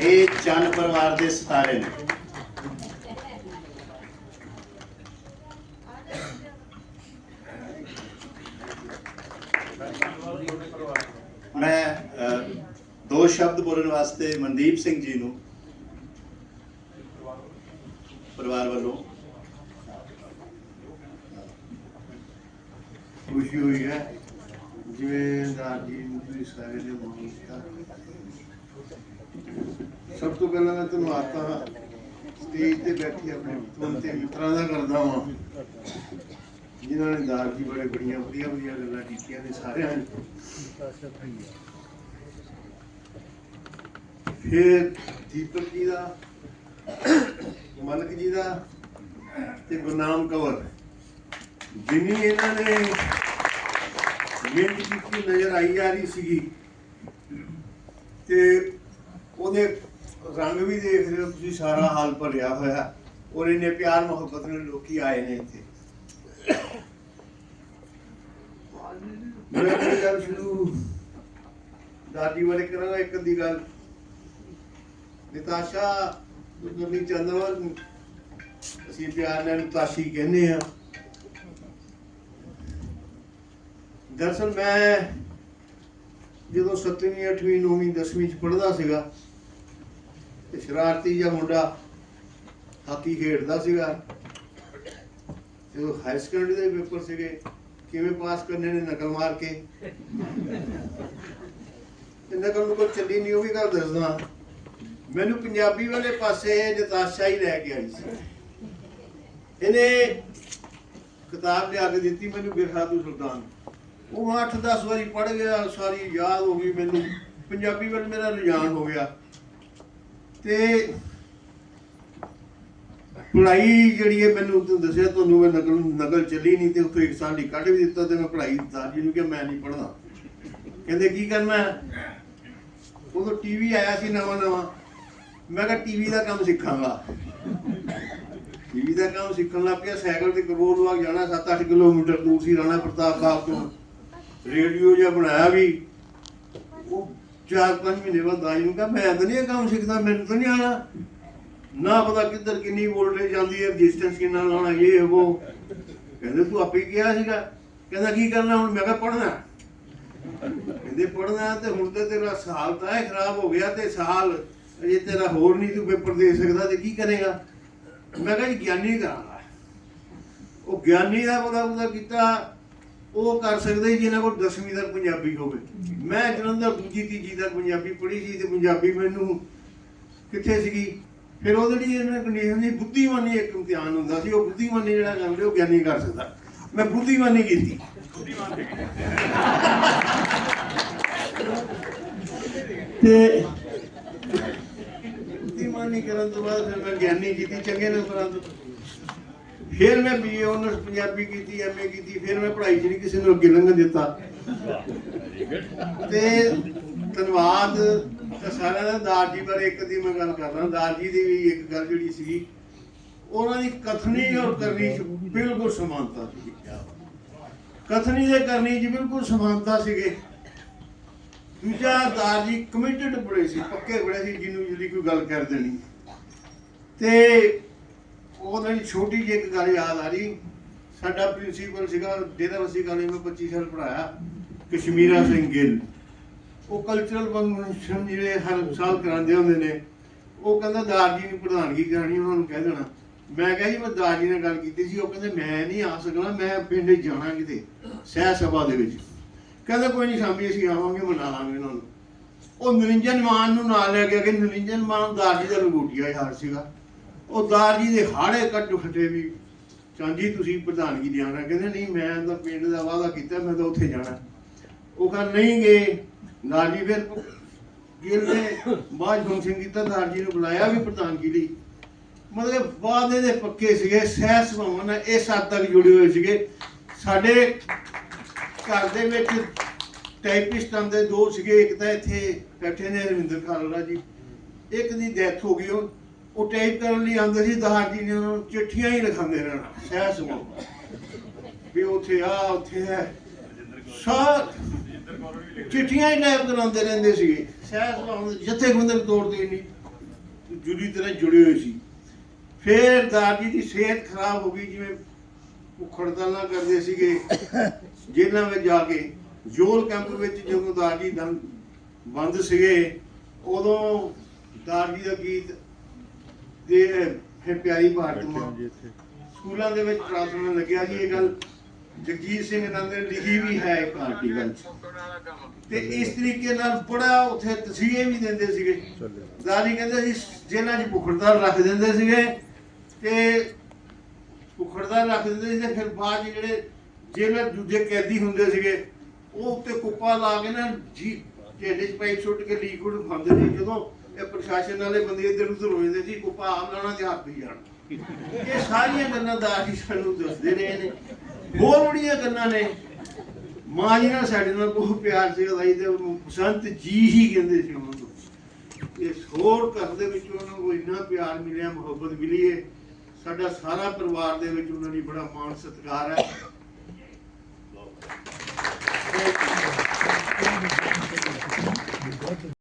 ਇਹ ਚੰਨ ਪਰਿਵਾਰ ਦੇ ਸਿਤਾਰੇ ਨੇ। ਮੈਂ ਦੋ ਸ਼ਬਦ ਬੋਲਣ ਵਾਸਤੇ ਮਨਦੀਪ ਸਿੰਘ ਜੀ ਨੂੰ ਪਰਿਵਾਰ ਵੱਲੋਂ ਖੁਸ਼ੀ ਹੋਈ ਹੈ। ਜਿਵੇਂ ਦਾਦੀ ਨੂੰ ਸਾਰੇ ਨੇ ਮਾਣ ਸਭ ਤੋਂ ਪਹਿਲਾਂ ਮੈਂ ਤੁਹਾਨੂੰ ਆਤਾ ਸਟੇਜ ਤੇ ਬੈਠੀ ਆਪਣੇ ਤੋਂ ਤੇ ਮਿੱਤਰਾਂ ਦਾ ਕਰਦਾ ਹਾਂ ਜਿਨ੍ਹਾਂ ਨੇ ਦਾਦੀ ਬੜੇ ਬੜੀਆਂ ਵਧੀਆ ਵਧੀਆ ਗੱਲਾਂ ਕੀਤੀਆਂ ਨੇ ਸਾਰਿਆਂ ਨੇ। ਫਿਰ ਦੀਪਕ ਜੀ ਦਾ, ਮਲਕ ਜੀ ਦਾ ਤੇ ਗੁਰਨਾਮ ਕਵਰ ਜਿੰਨੀ ਇਹਨਾਂ ਨੇ ਮਿਹਨਤ ਕੀਤੀ ਨਜ਼ਰ ਆਈ ਆ ਰਹੀ ਸੀਗੀ। ਤੇ ਉਹਦੇ ਰੰਗ ਵੀ ਦੇਖ ਰਹੇ ਹੋ ਤੁਸੀਂ, ਸਾਰਾ ਹਾਲ ਭਰਿਆ ਹੋਇਆ। ਔਰ ਇਹਨੇ ਪਿਆਰ ਮੁਹੱਬਤ ਨਾਲ ਲੋਕੀ ਆਏ ਨੇ ਇੱਥੇ। ਮੈਂ ਆਪਣੀ ਗੱਲ ਸ਼ੁਰੂ ਦਾਦੀ ਬਾਰੇ ਕਰਾਂਗਾ, ਇੱਕ ਅੱਧੀ ਗੱਲ। ਨਿਤਾਸ਼ਾ ਗੁਰਨੀ ਚੰਦਰਵਾਲ ਅਸੀਂ ਪਿਆਰ ਨਾਲ ਤਾਸ਼ੀ ਕਹਿੰਦੇ ਆ ਦਰਅਸਲ ਮੈਂ ਜਦੋਂ 7ਵੀਂ 8ਵੀਂ 9ਵੀਂ 10ਵੀਂ ਚ ਪੜ੍ਹਦਾ ਸੀਗਾ ਤੇ ਸ਼ਰਾਰਤੀ ਜਿਹਾ ਮੁੰਡਾ ਹਾਕੀ ਖੇਡਦਾ ਸੀਗਾ। ਜਦੋਂ ਹਾਈ ਸੈਕੰਡਰੀ ਦੇ ਪੇਪਰ ਸੀਗੇ, ਕਿਵੇਂ ਪਾਸ ਕਰਨੇ ਨੇ ਨਕਲ ਮਾਰ ਕੇ? ਤੇ ਨਕਲ ਨੂੰ ਕੋਈ ਚੱਲੀ ਨਹੀਂ ਉਹ ਵੀ ਗੱਲ ਦੱਸਦਾ। ਮੈਨੂੰ ਪੰਜਾਬੀ ਵਾਲੇ ਪਾਸੇ ਨਤਾਸ਼ਾ ਹੀ ਲੈ ਕੇ ਆਈ ਸੀ। ਇਹਨੇ ਕਿਤਾਬ ਲਿਆ ਕੇ ਦਿੱਤੀ ਮੈਨੂੰ ਬਿਰਹਾਦੂ ਸੁਲਤਾਨ। ਉਹ 8-10 ਵਾਰੀ ਪੜ ਗਿਆ, ਸਾਰੀ ਯਾਦ ਹੋ ਗਈ ਮੈਨੂੰ। ਪੰਜਾਬੀ ਵੱਲ ਮੇਰਾ ਰੁਝਾਨ ਹੋ ਗਿਆ। ਤੇ ਪੜ੍ਹਾਈ ਜਿਹੜੀ ਹੈ, ਮੈਨੂੰ ਤੁਹਾਨੂੰ ਦੱਸਿਆ, ਤੁਹਾਨੂੰ ਮੈਂ ਨਕਲ ਨਕਲ ਚੱਲੀ ਨਹੀਂ ਤੇ ਉੱਥੇ ਇੱਕ ਸਾਲ ਹੀ ਕੱਢ ਵੀ ਦਿੱਤਾ ਤੇ ਮੈਂ ਪੜ੍ਹਾਈ ਦਾਦੀ ਨੂੰ ਕਿ ਮੈਂ ਨਹੀਂ ਪੜ੍ਹਨਾ ਕਹਿੰਦੇ, ਕੀ ਕਰਨਾ ਹੈ? ਉਦੋਂ ਟੀਵੀ ਆਇਆ ਸੀ ਨਵਾਂ ਨਵਾਂ। ਮੈਂ ਕਿਹਾ, ਟੀਵੀ ਦਾ ਕੰਮ ਸਿੱਖਾਂਗਾ। ਟੀਵੀ ਦਾ ਕੰਮ ਸਿੱਖਣ ਲੱਗ ਪਿਆ। ਸਾਈਕਲ ਤੇ ਕਰੋੜ ਵਾਗ ਜਾਣਾ 7-8 ਕਿਲੋਮੀਟਰ ਦੂਰ ਸੀ, ਰਾਣਾ ਪ੍ਰਤਾਪ ਸਾਹਿਬ ਤੋਂ। ਰੇਡੀਓ ਜਿਹਾ ਬਣਾਇਆ ਵੀ। ਉਹ ਚਾਰ ਪੰਜ ਮਹੀਨੇ ਬਾਅਦ ਦਾਈ ਨੂੰ ਕਹਾ, ਮੈਂ ਤਾਂ ਨਹੀਂ ਕੰਮ ਸਿੱਖਦਾ, ਮੈਨੂੰ ਤਾਂ ਨਹੀਂ ਆਣਾ ਨਾ ਪਤਾ ਕਿੱਧਰ ਕਿੰਨੀ ਵੋਲਟੇਜ ਜਾਂਦੀ ਹੈ ਰੈਜ਼ਿਸਟੈਂਸ ਕਿੰਨਾ ਲਾਉਣਾ, ਇਹ, ਉਹ। ਕਹਿੰਦੇ, ਤੂੰ ਆਪੇ ਕਿਹਾ ਸੀਗਾ। ਕਹਿੰਦਾ, ਕੀ ਕਰਨਾ ਹੁਣ? ਮੈਂ ਕਿਹਾ ਪੜਨਾ ਕਹਿੰਦੇ ਪੜਨਾ ਤੇ ਹੁਣ ਤੇ ਤੇਰਾ ਸਾਲ ਤਾਂ ਇਹ ਖਰਾਬ ਹੋ ਗਿਆ ਤੇ ਸਾਲ ਅਜੇ ਤੇਰਾ ਹੋਰ ਨਹੀਂ ਤੂੰ ਪੇਪਰ ਦੇ ਸਕਦਾ ਤੇ ਕੀ ਕਰੇਗਾ? ਮੈਂ ਕਿਹਾ, ਜੀ, ਗਿਆਨੀ ਕਰਾਂਗਾ ਉਹ ਗਿਆਨੀ ਦਾ ਪਤਾ ਪਤਾ ਕੀਤਾ। ਉਹ ਕਰ ਸਕਦੇ ਜਿਹਨਾਂ ਕੋਲ 10ਵੀਂ ਤੱਕ ਪੰਜਾਬੀ ਹੋਵੇ। ਮੈਂ ਜਲੰਧਰ ਦੂਜੀ, ਤੀਜੀ ਤੱਕ ਪੰਜਾਬੀ ਪੜ੍ਹੀ ਸੀ ਤੇ ਪੰਜਾਬੀ ਮੈਨੂੰ ਕਿੱਥੇ ਸੀਗੀ? ਫਿਰ ਉਹਦੇ ਲਈ ਇਹਨਾਂ ਕੰਡੀਸ਼ਨ ਦੀ ਬੁੱਧੀਮਾਨੀ ਇੱਕ ਇਮਤਿਹਾਨ ਹੁੰਦਾ ਸੀ। ਉਹ ਬੁੱਧੀਮਾਨੀ ਜਿਹੜਾ ਕਰਦੇ ਉਹ ਗਿਆਨੀ ਕਰ ਸਕਦਾ। ਮੈਂ ਬੁੱਧੀਮਾਨੀ ਕੀਤੀ। ਤੇ ਬੁੱਧੀਮਾਨੀ ਕਰਨ ਤੋਂ ਬਾਅਦ ਫਿਰ ਮੈਂ ਗਿਆਨੀ ਕੀਤੀ, ਚੰਗੇ ਨੰਬਰਾਂ ਤੋਂ। ਫਿਰ ਮੈਂ ਬੀਏ ਆਨਰਸ ਪੰਜਾਬੀ ਕੀਤੀ ਐਮਏ ਕੀਤੀ, ਫਿਰ ਮੈਂ ਪੜ੍ਹਾਈ ਚ ਕਿਸੇ ਨੂੰ ਅੱਗੇ ਲੰਘਣ ਦਿੱਤਾ। ਤੇ ਧੰਨਵਾਦ ਸਾਰਿਆਂ ਦਾ ਦਾਰ ਜੀ ਬਾਰੇ ਇੱਕ ਦੀ ਮੈਂ ਗੱਲ ਕਰਦਾ ਦਾਰ ਜੀ ਦੀ ਵੀ ਇੱਕ ਗੱਲ ਜਿਹੜੀ ਸੀਗੀ, ਉਹਨਾਂ ਦੀ ਕਥਨੀ ਔਰ ਕਰਨੀ ਚ ਬਿਲਕੁਲ ਸਮਾਨਤਾ ਸੀ। ਕਥਨੀ ਦੇ ਕਰਨੀ ਚ ਬਿਲਕੁਲ ਸਮਾਨਤਾ ਸੀਗੇ। ਦੂਜਾ ਦਾਰ ਜੀ ਕਮਿਟਡ ਬੜੇ ਸੀ, ਪੱਕੇ ਬੜੇ ਸੀ ਜਿਹਨੂੰ ਜਿਹੜੀ ਕੋਈ ਗੱਲ ਕਰ ਦੇਣੀ। ਤੇ ਉਹਨਾਂ ਦੀ ਛੋਟੀ ਜਿਹੀ ਇੱਕ ਗੱਲ ਯਾਦ ਆ ਰਹੀ। ਸਾਡਾ ਪ੍ਰਿੰਸੀਪਲ ਸੀਗਾ ਡੇਰਾਬੱਸੀ ਕਾਲਜ ਵਿੱਚ 25 ਸਾਲ ਪੜਾਇਆ ਕਸ਼ਮੀਰਾ ਸਿੰਘ ਗਿੱਲ। ਉਹ ਕਲਚਰਲ ਫੰਕਸ਼ਨ ਜਿਹੜੇ ਹਰ ਸਾਲ ਕਰਾਉਂਦੇ ਹੁੰਦੇ ਨੇ। ਉਹ ਕਹਿੰਦਾ ਦਾਰ ਜੀ ਨੂੰ ਪ੍ਰਧਾਨਗੀ ਕਰਾਣੀ ਉਹਨਾਂ ਨੂੰ ਕਹਿ ਦੇਣਾ। ਮੈਂ ਕਿਹਾ ਜੀ, ਮੈਂ ਦਾਰ ਜੀ ਨਾਲ ਗੱਲ ਕੀਤੀ ਸੀ, ਉਹ ਕਹਿੰਦੇ ਮੈਂ ਨਹੀਂ ਆ ਸਕਣਾ ਮੈਂ ਪਿੰਡ ਜਾਣਾ ਕਿਤੇ ਸਹਿ ਸਭਾ ਦੇ ਵਿੱਚ। ਕਹਿੰਦਾ ਕੋਈ ਨਹੀਂ ਸ਼ਾਮੀ ਅਸੀਂ ਆਵਾਂਗੇ, ਮਨਾ ਲਾਂਗੇ ਉਹਨਾਂ ਨੂੰ। ਉਹ ਨਿਰੰਜਨ ਮਾਨ ਨੂੰ ਨਾਲ ਲੈ ਕੇ ਗਏ ਨਿਰੰਜਨ ਮਾਨ ਦਾਰ ਜੀ ਦਾ ਲੰਗੋਟੀਆ ਯਾਰ ਸੀਗਾ। ਉਹ ਦਾਰ ਜੀ ਦੇ ਹਾੜੇ ਕੱਟ ਫਟੇ ਵੀ ਚਾਂਜੀ ਤੁਸੀਂ ਪ੍ਰਧਾਨਗੀ ਦੇਣਾ ਕਹਿੰਦੇ ਨਹੀਂ, ਮੈਂ ਤਾਂ ਪਿੰਡ ਦਾ ਵਾਅਦਾ ਕੀਤਾ, ਮੈਂ ਤਾਂ ਉੱਥੇ ਜਾਣਾ। ਉਹ ਕਹਿੰਦਾ, ਨਹੀਂ ਗਏ ਦਾਰ ਫਿਰ ਗਿਲ ਨੇ ਬਾਅਦ ਫੰਕਸ਼ਨ ਕੀਤਾ ਦਾਰ ਜੀ ਨੂੰ ਬੁਲਾਇਆ ਵੀ ਪ੍ਰਧਾਨਗੀ ਲਈ। ਮਤਲਬ ਵਾਅਦੇ ਦੇ ਪੱਕੇ ਸੀਗੇ, ਸਹਿ ਸੁਭਾਵਾਂ ਨਾਲ ਇਸ ਹੱਦ ਤੱਕ ਜੁੜੇ ਹੋਏ ਸੀਗੇ। ਸਾਡੇ ਘਰ ਦੇ ਵਿੱਚ ਟਾਈਪਿਸਟਾਂ ਦੇ ਦੋ ਸੀਗੇ, ਇੱਕ ਤਾਂ ਇੱਥੇ ਬੈਠੇ ਨੇ ਰਵਿੰਦਰ ਖਾਲੜਾ ਜੀ। ਇੱਕ ਦੀ ਡੈਥ ਹੋ ਗਈ, ਉਹ ਉਹ ਟਾਈਪ ਕਰਨ ਲਈ ਆਉਂਦੇ ਸੀ ਦਹਾੜ ਜੀ ਨੇ ਉਹਨਾਂ ਨੂੰ ਚਿੱਠੀਆਂ ਹੀ ਲਿਖਾਉਂਦੇ ਰਹਿਣਾ, ਸਹਿ ਸੁਭਾਅ। ਵੀ ਉੱਥੇ ਆ, ਉੱਥੇ ਹੈ। ਸਾਰ ਚਿੱਠੀਆਂ ਹੀ ਟਾਈਪ ਕਰਾਉਂਦੇ ਰਹਿੰਦੇ ਸੀਗੇ। ਸਹਿ ਸਲਾਮ ਜਿੱਥੇ ਬੰਦੇ ਨੂੰ ਤੋੜਦੇ ਨਹੀਂ ਜੁੜੀ ਤਰ੍ਹਾਂ ਜੁੜੇ ਹੋਏ ਸੀ। ਫੇਰ ਦਾਦੀ ਦੀ ਸਿਹਤ ਖਰਾਬ ਹੋ ਗਈ, ਜਿਵੇਂ ਉਖੜਦਲਾਂ ਕਰਦੇ ਸੀਗੇ, ਜੇਲ੍ਹਾਂ ਵਿੱਚ ਜਾ ਕੇ। ਜੋਲ ਕੈਂਪ ਵਿੱਚ ਜਦੋਂ ਦਾਦੀ ਦੰ ਬੰਦ ਸੀਗੇ, ਉਦੋਂ ਦਾਦੀ ਦਾ ਗੀਤ ਦੇ ਫਿਰ ਪਿਆਰੀ ਭਾਰਤ ਮਾਂ ਸਕੂਲਾਂ ਦੇ ਵਿੱਚ ਪ੍ਰਾਰਥਨਾ ਲੱਗਿਆ ਸੀ ਇਹ ਗੱਲ। ਜਗਜੀਤ ਸਿੰਘ ਨੰਦ ਨੇ ਲਿਖੀ ਵੀ ਹੈ ਇੱਕ ਆਰਟੀਕਲ ਤੇ ਇਸ ਤਰੀਕੇ ਨਾਲ ਬੜਾ ਉੱਥੇ ਤਸੀਹੇ ਵੀ ਦਿੰਦੇ ਸੀਗੇ। ਦਾਦੀ ਕਹਿੰਦੇ ਸੀ ਜੇਲ੍ਹਾਂ 'ਚ ਭੁੱਖੜਦਾਰ ਰੱਖ ਦਿੰਦੇ ਸੀਗੇ। ਤੇ ਭੁੱਖੜਦਾਰ ਰੱਖ ਦਿੰਦੇ ਸੀ ਤੇ ਫਿਰ ਬਾਅਦ ਜਿਹੜੇ ਜੇਲ੍ਹਾਂ ਦੂਜੇ ਕੈਦੀ ਹੁੰਦੇ ਸੀਗੇ ਉਹ ਉੱਤੇ ਕੁੱਪਾ ਲਾ ਕੇ ਨਾ ਜੀ ਢਿੱਡ 'ਚ ਪਾਈਪ ਸੁੱਟ ਕੇ ਲੀਕੁਇਡ ਖਾਂਦੇ ਸੀ। ਜਦੋਂ ਇਹ ਪ੍ਰਸ਼ਾਸਨ ਵਾਲੇ ਬੰਦੇ ਇੱਧਰ ਉੱਧਰ ਹੋ ਜਾਂਦੇ ਸੀ ਉਪਾਅ ਲਾਉਣਾ ਤੇ ਹੱਥ ਵੀ ਜਾਣ। ਇਹ ਸਾਰੀਆਂ ਗੱਲਾਂ ਦਾ ਆਹੀ ਸਾਨੂੰ ਦੱਸਦੇ ਰਹੇ ਨੇ। ਹੋਰ ਬੜੀਆਂ ਗੱਲਾਂ ਨੇ। ਮਾਂ ਜੀ ਨਾਲ ਸਾਡੇ ਨਾਲ ਬਹੁਤ ਪਿਆਰ ਸੀ, ਉਹਦਾ ਤੇ ਸੰਤ ਜੀ ਹੀ ਕਹਿੰਦੇ ਸੀ ਉਹਨਾਂ ਨੂੰ। ਇਸ ਹੋਰ ਘਰ ਦੇ ਵਿੱਚ ਉਹਨਾਂ ਨੂੰ ਇੰਨਾ ਪਿਆਰ ਮਿਲਿਆ, ਮੁਹੱਬਤ ਮਿਲੀ ਏ। ਸਾਡਾ ਸਾਰਾ ਪਰਿਵਾਰ ਦੇ ਵਿੱਚ ਉਹਨਾਂ ਲਈ ਬੜਾ ਮਾਣ ਸਤਿਕਾਰ ਹੈ।